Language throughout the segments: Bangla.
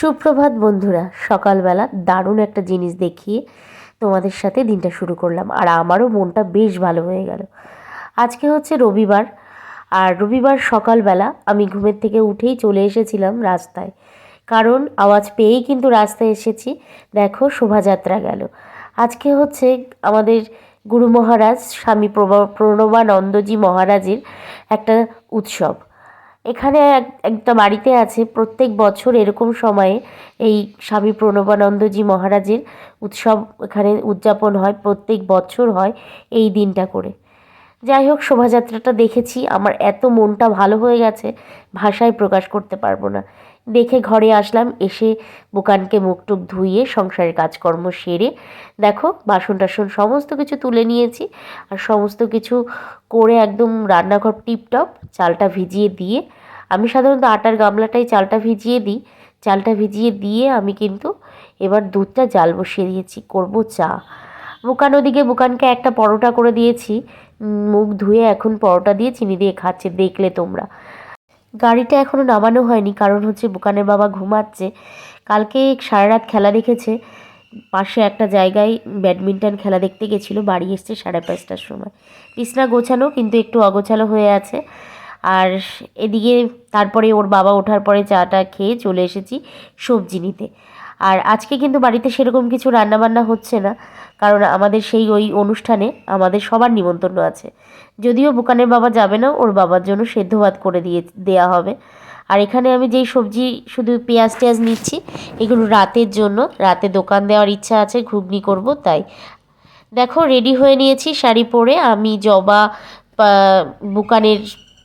সুপ্রভাত বন্ধুরা, সকালবেলা দারুণ একটা জিনিস দেখিয়ে তোমাদের সাথে দিনটা শুরু করলাম। আর আমারও মনটা বেশ ভালো হয়ে গেল। আজকে হচ্ছে রবিবার, আর রবিবার সকালবেলা আমি ঘুমের থেকে উঠেই চলে এসেছিলাম রাস্তায়। কারণ আওয়াজ পেয়েই কিন্তু রাস্তায় এসেছি। দেখো, শোভাযাত্রা গেল। আজকে হচ্ছে আমাদের গুরু মহারাজ স্বামী প্রণবানন্দজি মহারাজের একটা উৎসব। এখানে এক- একটা বাড়িতে আছে প্রত্যেক বছর এরকম সময়ে এই স্বামী প্রণবানন্দজি মহারাজের উৎসব এখানে উদযাপন হয়, প্রত্যেক বছর হয় এই দিনটা করে। যাই হোক, শোভাযাত্রাটা দেখেছি, আমার এত মনটা ভালো হয়ে গেছে, ভাষায় প্রকাশ করতে পারব না। দেখে ঘরে আসলাম, এসে বোকানকে মুখ টুক ধুইয়ে সংসারের কাজকর্ম সেরে দেখো বাসন টাসন সমস্ত কিছু তুলে নিয়েছি আর সমস্ত কিছু করে একদম রান্নাঘর টিপটপ, চালটা ভিজিয়ে দিয়ে আমি সাধারণত আটার গামলাটাই চালটা ভিজিয়ে দিই, চালটা ভিজিয়ে দিয়ে আমি কিন্তু এবার দুধটা জাল বসিয়ে দিয়েছি, করব চা। বুকান ওদিকে, বুকানকে একটা পরোটা করে দিয়েছি মুখ ধুয়ে এখন পরোটা দিয়ে চিনি দিয়ে খাচ্ছে, দেখলে তোমরা। গাড়িটা এখনও নামানো হয়নি, কারণ হচ্ছে বোকানের বাবা ঘুমাচ্ছে। কালকে সারা রাত খেলা দেখেছে, পাশে একটা জায়গায় ব্যাডমিন্টন খেলা দেখতে গেছিল, বাড়ি এসছে সাড়ে পাঁচটার সময়। বিছনা গোছানো, কিন্তু একটু অগোছালো হয়ে আছে। আর এদিকে তারপরে ওর বাবা ওঠার পরে চাটা খেয়ে চলে এসেছি সবজি নিতে। আর আজকে কিন্তু বাড়িতে সেরকম কিছু রান্নাবান্না হচ্ছে না, কারণ আমাদের সেই ওই অনুষ্ঠানে আমাদের সবার নিমন্ত্রণ আছে। যদিও বুকানের বাবা যাবে না, ওর বাবার জন্য সেদ্ধ ভাত করে দিয়ে দেওয়া হবে। আর এখানে আমি যেই সবজি শুধু পেঁয়াজ টেয়াজ নিচ্ছি, এগুলো রাতের জন্য, রাতে দোকান দেওয়ার ইচ্ছা আছে, ঘুগনি করব তাই। দেখো, রেডি হয়ে নিয়েছি শাড়ি পরে, আমি জবা বুকানের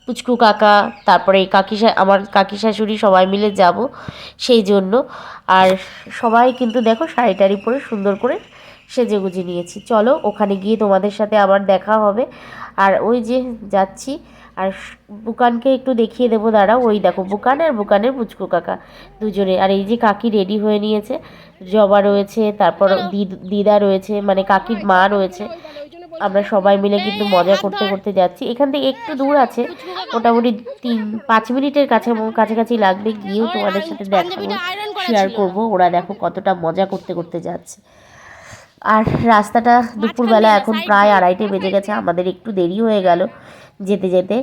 পুচকু কাকা তারপরে এই কাকি আমার কাকি শাশুড়ি সবাই মিলে যাব সেই জন্য। আর সবাই কিন্তু দেখো শাড়ি টাড়ি পরে সুন্দর করে সেজে গুজে নিয়েছি। চলো ওখানে গিয়ে তোমাদের সাথে আবার দেখা হবে। আর ওই যে যাচ্ছি আর বুকানকে একটু দেখিয়ে দেবো দাঁড়াও। ওই দেখো বুকান আর বুকানের পুচকু কাকা দুজনে। আর এই যে কাকি রেডি হয়ে নিয়েছে জবা রয়েছে তারপর দিদ- দিদা রয়েছে মানে কাকির মা রয়েছে। আমরা সবাই মিলে কিন্তু মজা করতে করতে যাচ্ছি। এখান থেকে একটু দূর আছে। মোটামুটি তিন পাঁচ মিনিটের কাছে কাছাকাছি লাগবে। গিয়েও তোমাদের সাথে দেখাবো শেয়ার করব ওরা দেখো কতটা মজা করতে করতে যাচ্ছে। আর রাস্তাটা দুপুরবেলা এখন প্রায় আড়াইটে বেজে গেছে। আমাদের একটু দেরি হয়ে গেল। যেতে যেতে।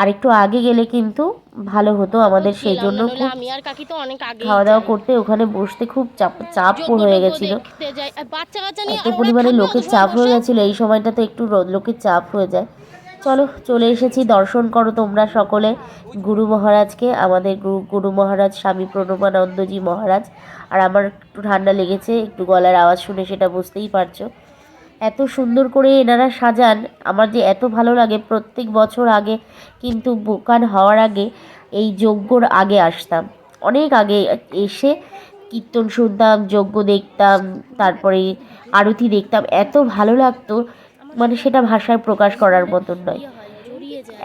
আর একটু আগে গেলে কিন্তু ভালো হতো আমাদের সেই জন্য খুব আর কাকি তো অনেক খাওয়া দাওয়া করতে ওখানে বসতে খুব চাপ চাপ হয়ে গেছিল। এত পরিমাণে লোকের চাপ হয়ে গেছিল এই সময়টা তো একটু লোকের চাপ হয়ে যায়। চলো চলে এসেছি দর্শন করো তোমরা সকলে। গুরু মহারাজকে আমাদের গুরু গুরু মহারাজ স্বামী প্রণবানন্দজি মহারাজ। আর আমার একটু ঠান্ডা লেগেছে একটু গলার আওয়াজ শুনে সেটা বুঝতেই পারছ। এত সুন্দর করে এনারা সাজান। আমার যে এত ভালো লাগে প্রত্যেক বছর আগে, কিন্তু বোকান হওয়ার আগে এই যজ্ঞর আগে আসতাম। অনেক আগে এসে কীর্তন শুনতাম, যজ্ঞ দেখতাম, তারপরে আরতি দেখতাম। এত ভালো লাগতো মানে সেটা ভাষায় প্রকাশ করার মতন নয়।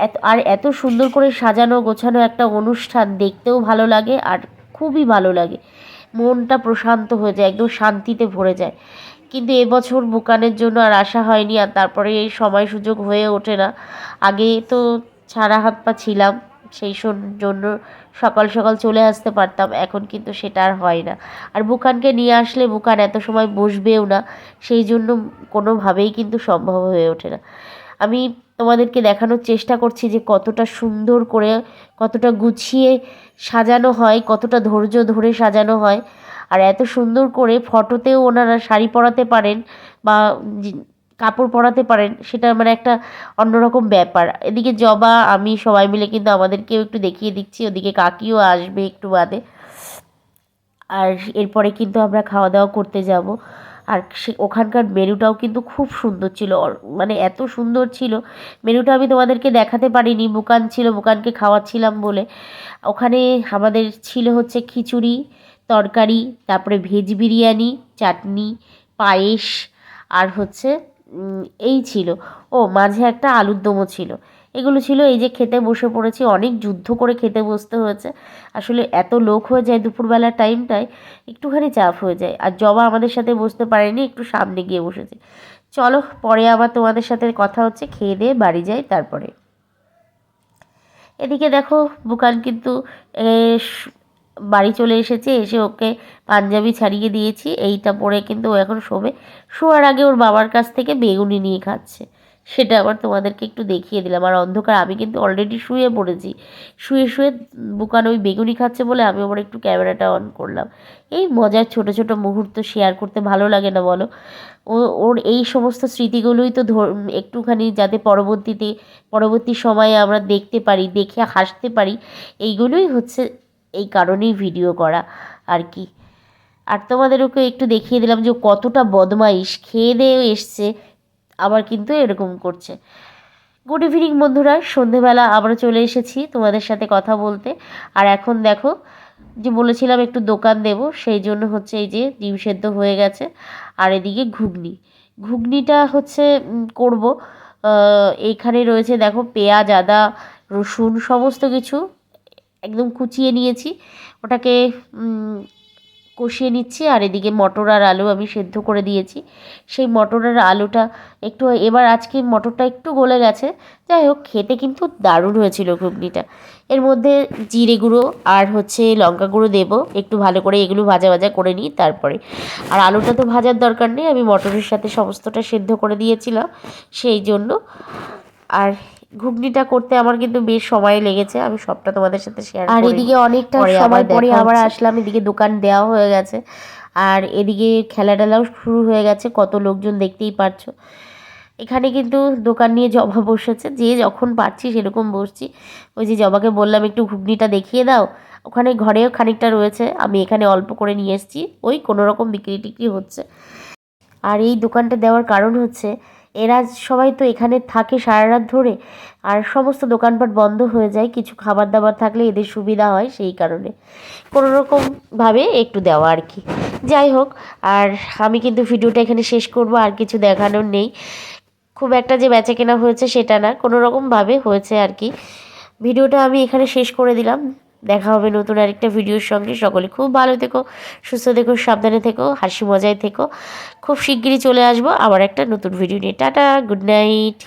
এত, আর এত সুন্দর করে সাজানো, গোছানো একটা অনুষ্ঠান দেখতেও ভালো লাগে আর খুবই ভালো লাগে। মনটা প্রশান্ত হয়ে যায়, একদম শান্তিতে ভরে যায়। কিন্তু এবছর বুকানের জন্য আর আসা হয়নি আর তারপরে এই সময় সুযোগ হয়ে ওঠে না। আগে তো ছাড়া হাত পা ছিলাম, সেই জন্য সকাল সকাল চলে আসতে পারতাম, এখন কিন্তু সেটা আর হয় না। আর বুকানকে নিয়ে আসলে বুকান এত সময় বসবেও না, সেই জন্য কোনোভাবেই কিন্তু সম্ভব হয়ে ওঠে না। আমি তোমাদেরকে দেখানোর চেষ্টা করছি যে কতটা সুন্দর করে, কতটা গুছিয়ে সাজানো হয়, কতটা ধৈর্য ধরে সাজানো হয়। আর এত সুন্দর করে ফটোতেও ওনারা শাড়ি পরাতে পারেন বা কাপড় পরাতে পারেন, সেটা মানে একটা অন্যরকম ব্যাপার। এদিকে জবা, আমি সবাই মিলে কিন্তু আমাদেরকেও একটু দেখিয়ে দিচ্ছি, ওদিকে কাকিও আসবে একটু বাদে। আর এরপরে কিন্তু আমরা খাওয়া দাওয়া করতে যাব। আর সে, ওখানকার মেনুটাও কিন্তু খুব সুন্দর ছিল। মানে এত সুন্দর ছিল। মেনুটা আমি তোমাদেরকে দেখাতে পারিনি। বুকান ছিল বুকানকে খাওয়াচ্ছিলাম বলে। ওখানে আমাদের ছিল হচ্ছে খিচুড়ি তরকারি, তারপরে ভেজ বিরিয়ানি, চাটনি, পায়েস, আর হচ্ছে এই ছিল। ও, মাঝে একটা আলুর দমও ছিল। এগুলো ছিল এই যে খেতে বসে পড়েছি, অনেক যুদ্ধ করে খেতে বসতে হয়েছে। আসলে এত লোক হয়ে যায় দুপুরবেলার টাইমটায় একটুখানি চাপ হয়ে যায়। আর জবা আমাদের সাথে বসতে পারেনি, একটু সামনে গিয়ে বসেছে। চলো, পরে আবার তোমাদের সাথে কথা হচ্ছে, খেয়ে দিয়ে বাড়ি যাই তারপরে। এদিকে দেখো, বুকান কিন্তু বাড়ি চলে এসেছে, এসে ওকে পাঞ্জাবি ছাড়িয়ে দিয়েছি। এইটা পরে কিন্তু ও এখন শোবে। শোয়ার আগে ওর বাবার কাছ থেকে বেগুনি নিয়ে খাচ্ছে। সেটা আবার তোমাদেরকে একটু দেখিয়ে দিলাম। আর অন্ধকার, আমি কিন্তু অলরেডি শুয়ে পড়েছি। শুয়ে শুয়ে বুকান ওই বেগুনি খাচ্ছে বলে আমি আবার একটু ক্যামেরাটা অন করলাম। এই মজার ছোট ছোট মুহূর্ত শেয়ার করতে ভালো লাগে না বলো? ও, ওর এই সমস্ত স্মৃতিগুলোই তো ধর, একটুখানি যাতে পরবর্তীতে, পরবর্তী সময়ে আমরা দেখতে পারি, দেখে হাসতে পারি, এইগুলোই হচ্ছে এই কারণেই ভিডিও করা, আর কি। আর তোমাদেরকে একটু দেখিয়ে দিলাম যে কতটা বদমাইশ। খেয়ে দেয়ে এসছে, আবার কিন্তু এরকম করছে। গুড ইভিনিং বন্ধুরা। সন্ধেবেলা আমরা চলে এসেছি তোমাদের সাথে কথা বলতে। আর এখন দেখো, যে বলেছিলাম একটু দোকান দেব, সেই জন্য হচ্ছে এই যে ডিম সেদ্ধ হয়ে গেছে। আর এদিকে ঘুগনি। ঘুগনিটা হচ্ছে করব। এইখানে রয়েছে দেখো পেঁয়াজ, আদা, রসুন, সমস্ত কিছু। একদম কুচিয়ে নিয়েছি। ওটাকে কষিয়ে নিচ্ছি আর এদিকে মটর আর আলু আমি সেদ্ধ করে দিয়েছি। সেই মটর আর আলুটা একটু, এবার আজকে মটরটা একটু গলে গেছে। যাই হোক, খেতে কিন্তু দারুণ হয়েছিল ঘুগনিটা। এর মধ্যে জিরে গুঁড়ো আর হচ্ছে লঙ্কা গুঁড়ো দেবো। একটু ভালো করে এগুলো ভাজা ভাজা করে নিই তারপরে। আর আলুটা তো ভাজার দরকার নেই। আমি মটরের সাথে সমস্তটা সেদ্ধ করে দিয়েছিলাম। সেই জন্য। আর ঘুগনিটা করতে আমার কিন্তু বেশ সময় লেগেছে আমি সবটা তোমাদের সাথে শেয়ার আর এদিকে অনেকটা সময় পরে আবার আসলাম এদিকে দোকান দেওয়া হয়ে গেছে আর এদিকে খেলা টেলাও শুরু হয়ে গেছে কত লোকজন দেখতেই পারছ। এখানে কিন্তু দোকান নিয়ে জবা বসেছে যে যখন পারছি সেরকম বসছি। ওই যে জবাকে বললাম একটু ঘুগনিটা দেখিয়ে দাও। ওখানে ঘরেও খানিকটা রয়েছে আমি এখানে অল্প করে নিয়ে এসেছি ওই কোনো রকম বিক্রি টিক্রি হচ্ছে। আর এই দোকানটা দেওয়ার কারণ হচ্ছে এরা সবাই তো এখানে থাকে সারা রাত ধরে, আর সমস্ত দোকানপাট বন্ধ হয়ে যায়, কিছু খাবার দাবার থাকলে এদের সুবিধা হয় সেই কারণে। কোনো রকমভাবে একটু দেওয়া আর কি। যাই হোক, আর আমি কিন্তু ভিডিওটা এখানে শেষ করব, আর কিছু দেখানোর নেই। খুব একটা যে বেচা কেনা হয়েছে সেটা না কোনো রকমভাবে হয়েছে আর কি। ভিডিওটা আমি এখানে শেষ করে দিলাম। দেখা হবে নতুন আরেকটা ভিডিওর সঙ্গে। সকলে খুব ভালো থেকো, সুস্থ থেকো, সাবধানে থেকো, হাসি মজায় থেকো। খুব শিগগিরই চলে আসব আবার একটা নতুন ভিডিও নিয়ে। Tata good night